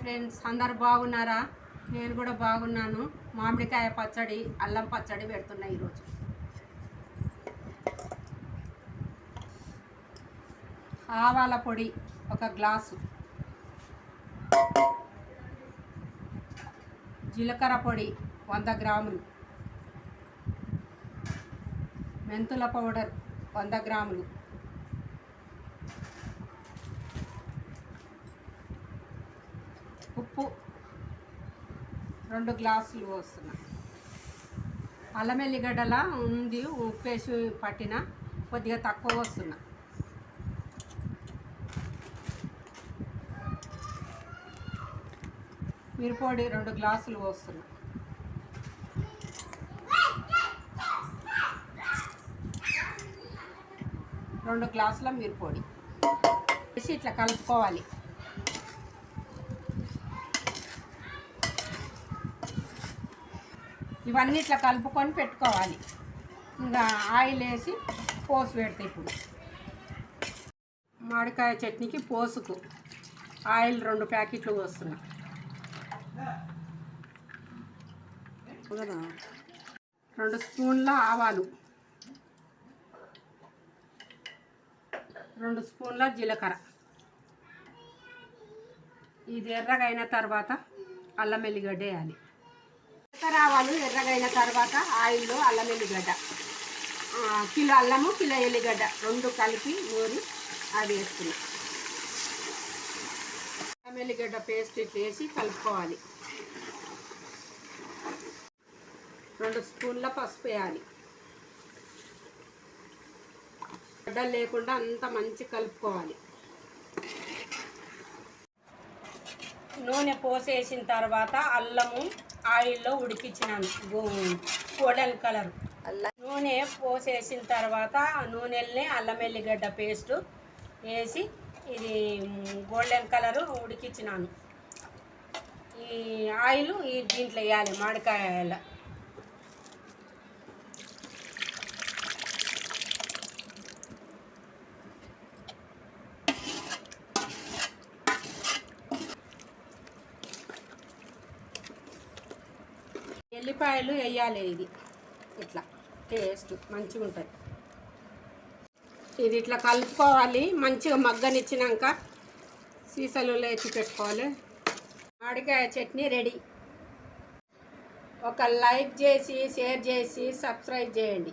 Friends అందరు బాగున్నారా? నేను కూడా బాగున్నాను. మామిడికాయ పచ్చడి అల్లం పచ్చడి పెడుతున్నా ఈరోజు. ఆవాల పొడి ఒక గ్లాసు. జీలకర్ర పొడి వంద గ్రాములు. మెంతుల పౌడర్ వంద గ్రాములు. ఉప్పు రెండు గ్లాసులు పోస్తున్నా. అల్లం ఎల్లిగడ్డల ఉంది ఉప్పేసి పట్టిన కొద్దిగా తక్కువ వస్తున్నా మిరపొడి రెండు గ్లాసులు పోస్తున్నా. రెండు గ్లాసుల మిరపొడి. వేసి ఇట్లా కలుపుకోవాలి. ఇవన్నీ ఇట్లా కలుపుకొని పెట్టుకోవాలి. ఇంకా ఆయిల్ వేసి పోసు పెడతాయి ఇప్పుడు. మామిడికాయ చట్నీకి పోసుకు. ఆయిల్ రెండు ప్యాకెట్లు పోస్తున్నా. రెండు స్పూన్ల ఆవాలు. రెండు స్పూన్ల జీలకర్ర. ఇది ఎర్రగా అయిన తర్వాత అల్లం ఎల్లిగడ్డ వేయాలి. జీలకర్ర ఎర్రగైన తర్వాత ఆయిల్లో అల్లం ఎల్లిగడ్డ. కిలో అల్లము కిలో ఎల్లిగడ్డ రెండు కలిపి నూరి అది వేసుకున్నాం. అల్లం ఎల్లిగడ్డ పేస్ట్ ఇట్లా వేసి కలుపుకోవాలి. రెండు స్పూన్ల పసుపు వేయాలి. గడ్డలు లేకుండా అంత మంచి కలుపుకోవాలి. నూనె పోసేసిన తర్వాత అల్లము ఆయిల్లో ఉడికించినాను. Golden colour. నూనె పోసేసిన తర్వాత ఆ నూనెల్ని అల్లం ఎల్లిగడ్డ పేస్ట్ వేసి ఇది గోల్డెన్ కలర్ ఉడికించినాను. ఈ ఆయిల్ ఈ దీంట్లో వేయాలి మామిడికాయల. ఎల్లిపాయలు వేయాలి ఇది. ఇట్లా. టేస్ట్ మంచిగా ఉంటుంది. ఇది ఇట్లా కలుపుకోవాలి. మంచిగా మగ్గనిచ్చినాక సీసలు లేచి పెట్టుకోవాలి. మామిడికాయ చట్నీ రెడీ. ఒక లైక్ చేసి షేర్ చేసి సబ్స్క్రైబ్ చేయండి.